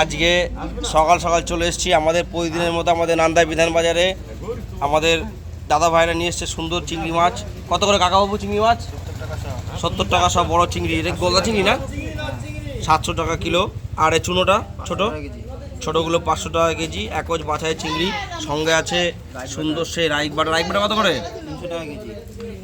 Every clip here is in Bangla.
আজকে সকাল সকাল চলে এসেছি। আমাদের প্রতিদিনের মতো আমাদের নান্দা বিধান বাজারে আমাদের দাদা ভাইরা নিয়ে এসছে সুন্দর চিংড়ি মাছ। কত করে কাকাবাবু চিংড়ি মাছ? সত্তর টাকা সব বড় চিংড়ি। এটা গোলদা চিংড়ি না? সাতশো টাকা কিলো। আর এ চুনোটা ছোট? ছোটোগুলো পাঁচশো টাকা কেজি। একজ বাছাই চিংড়ি। সঙ্গে আছে সুন্দর সে রাইক বাটা। রাইক বাটা কত করে? তিনশো টাকা কেজি।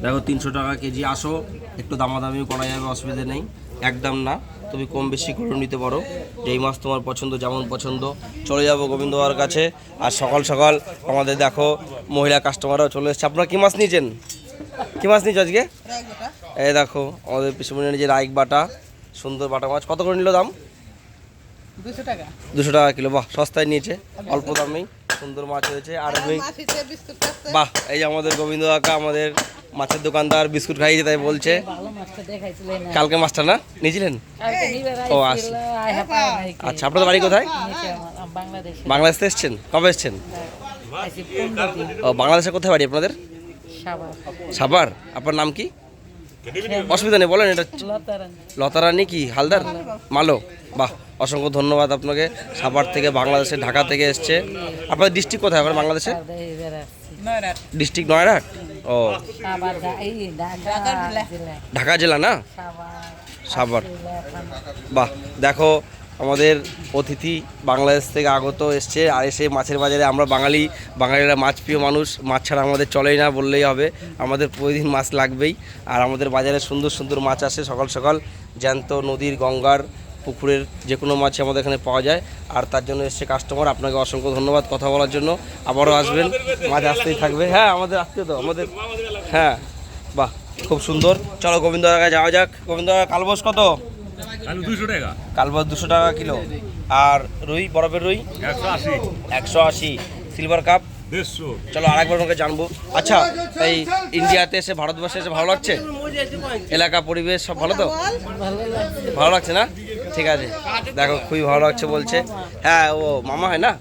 দেখো তিনশো টাকা কেজি। আসো একটু দামাদামিও করা যাবে অসুবিধা নেই। একদম না। তুমি কম বেশি করে নিতে পারো। যেই মাছ তোমার পছন্দ যেমন পছন্দ। চলে যাব গোবিন্দবার কাছে। আর সকাল সকাল আমাদের দেখো মহিলা কাস্টমাররাও চলে এসেছে। আপনারা কী মাছ নিয়েছেন? কী মাছ নিয়েছো আজকে? এই দেখো আমাদের পিছনে যে রাইক বাটা সুন্দর বাটা মাছ। কত করে নিল দাম? দুশো টাকা। দুশো টাকা কিলো। বাহ সস্তায় নিয়েছে। অল্প দামেই সুন্দর মাছ হয়েছে। আর বাহ এই যে আমাদের গোবিন্দ কাকা আমাদের মাছের দোকানদার বিস্কুট খাইয়েছে তাই বলছে। কালকে মাছটা না? নিয়েছিলেন? ও, আচ্ছা আপনাদের বাড়ি কোথায়? বাংলাদেশে এসছেন? কবে এসছেন? ও বাংলাদেশে কোথায় বাড়ি আপনাদের? সাবার সাবার আপনার নাম কি? অসুবিধা নেই বলেন এটা লতারান কি হালদার? মালো। বাহ অসংখ্য ধন্যবাদ আপনাকে। সাভার থেকে বাংলাদেশে ঢাকা থেকে এসছে। আপনাদের ডিস্ট্রিক্ট কোথায় আপনার বাংলাদেশে? ডিস্ট্রিক্ট নয়রাট? ও ঢাকা জেলা। না? সাবার সাভার। বাহ দেখো আমাদের অতিথি বাংলাদেশ থেকে আগত এসছে আর এসে মাছের বাজারে আমরা বাঙালি বাঙালিরা মাছ প্রিয় মানুষ। মাছ ছাড়া আমাদের চলেই না বললেই হবে। আমাদের প্রতিদিন মাছ লাগবেই। আর আমাদের বাজারে সুন্দর সুন্দর মাছ আসে সকাল সকাল। জ্যান্ত নদীর গঙ্গার পুকুরের যে কোনো মাছ আমাদের এখানে পাওয়া যায়। আর তার জন্য এসছে কাস্টমার আপনাকে অসংখ্য ধন্যবাদ কথা বলার জন্য। আবারও আসবেন। মাছ আসতেই থাকবে। হ্যাঁ আমাদের আসতে তো আমাদের হ্যাঁ বাহ খুব সুন্দর। চলো গোবিন্দ কাছে যাওয়া যাক। গোবিন্দ কালবোস কত? আলু দুশো টাকা। কালবাস দুশো টাকা কিলো। আর রুই বরফের রুই? একশো আশি। Silver carp? চলো আরেকবার ওনাকে জানব। আচ্ছা এই ইন্ডিয়াতে এসে ভারতবর্ষে এসে ভালো লাগছে? এলাকা পরিবেশ সব ভালো তো? ভালো লাগছে না? ঠিক আছে। দেখো খুবই ভালো লাগছে বলছে। হ্যাঁ ও মামা হয় না?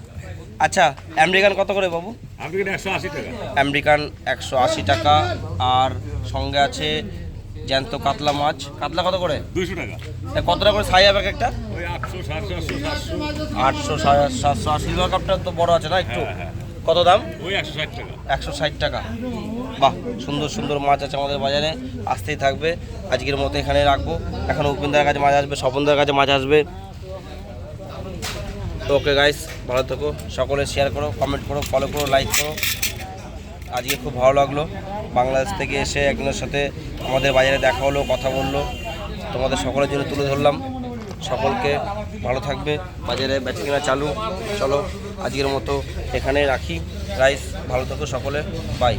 আচ্ছা আমেরিকান কত করে বাবু? আপনি একশো আশি টাকা। আমেরিকান একশো আশি টাকা। আর সঙ্গে আছে জ্যান্ত কাতলা মাছ। কাতলা কত করে? দুশো টাকা। কত টাকা করে সাই যাবে একটা? আটশো সাড়ে সাতশো। আটশো সাড়ে সাতশো। আর সিলভার কাপটা তো বড় আছে না একটু? হ্যাঁ, হ্যাঁ। কত দাম? ওই একশো ষাট টাকা। একশো ষাট টাকা। বাহ সুন্দর সুন্দর মাছ আছে আমাদের বাজারে। আসতেই থাকবে। আজকের মতো এখানে রাখব। এখন উপেন্দার কাছে মাছ আসবে স্বপনদার কাছে মাছ আসবে। তো ওকে গাইস ভালো থেকো। সকলে শেয়ার করো কমেন্ট করো ফলো করো লাইক করো। আজকে খুব ভালো লাগল। বাংলাদেশ থেকে এসে একজনের সাথে আমাদের বাজারে দেখা হলো কথা বলল। তোমাদের সকলের জন্য তুলে ধরলাম। সকলকে ভালো থাকবে। বাজারে বেচে কেনা চালু। চলো, আজকের মতো এখানে রাখি। রাইস, ভালো থাকো সকলে। বাই